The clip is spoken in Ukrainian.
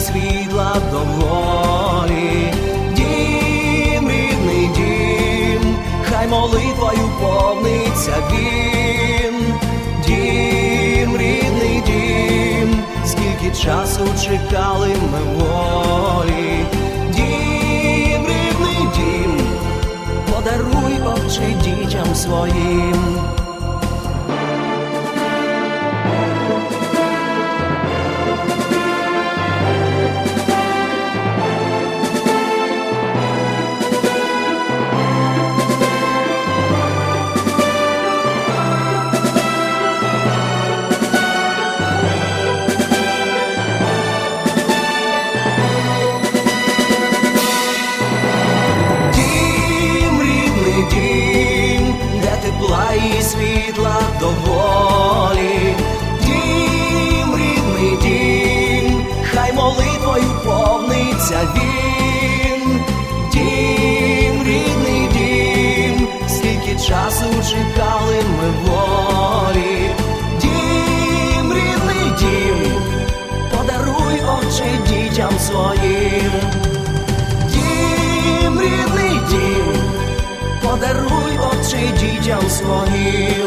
світла доволі. Дім, рідний дім, хай молитвою повниться він. Дім, рідний дім, скільки часу чекали ми волі. Дім, рідний дім, подаруй отче дітям своїм. Світла доволі. Дім, рідний дім, хай молитвою повниться він. Дім, рідний дім, скільки часу чекали ми волі. Дім, рідний дім, подаруй очі дітям своїм. Дім, рідний дім, подаруй очі дітям своїм.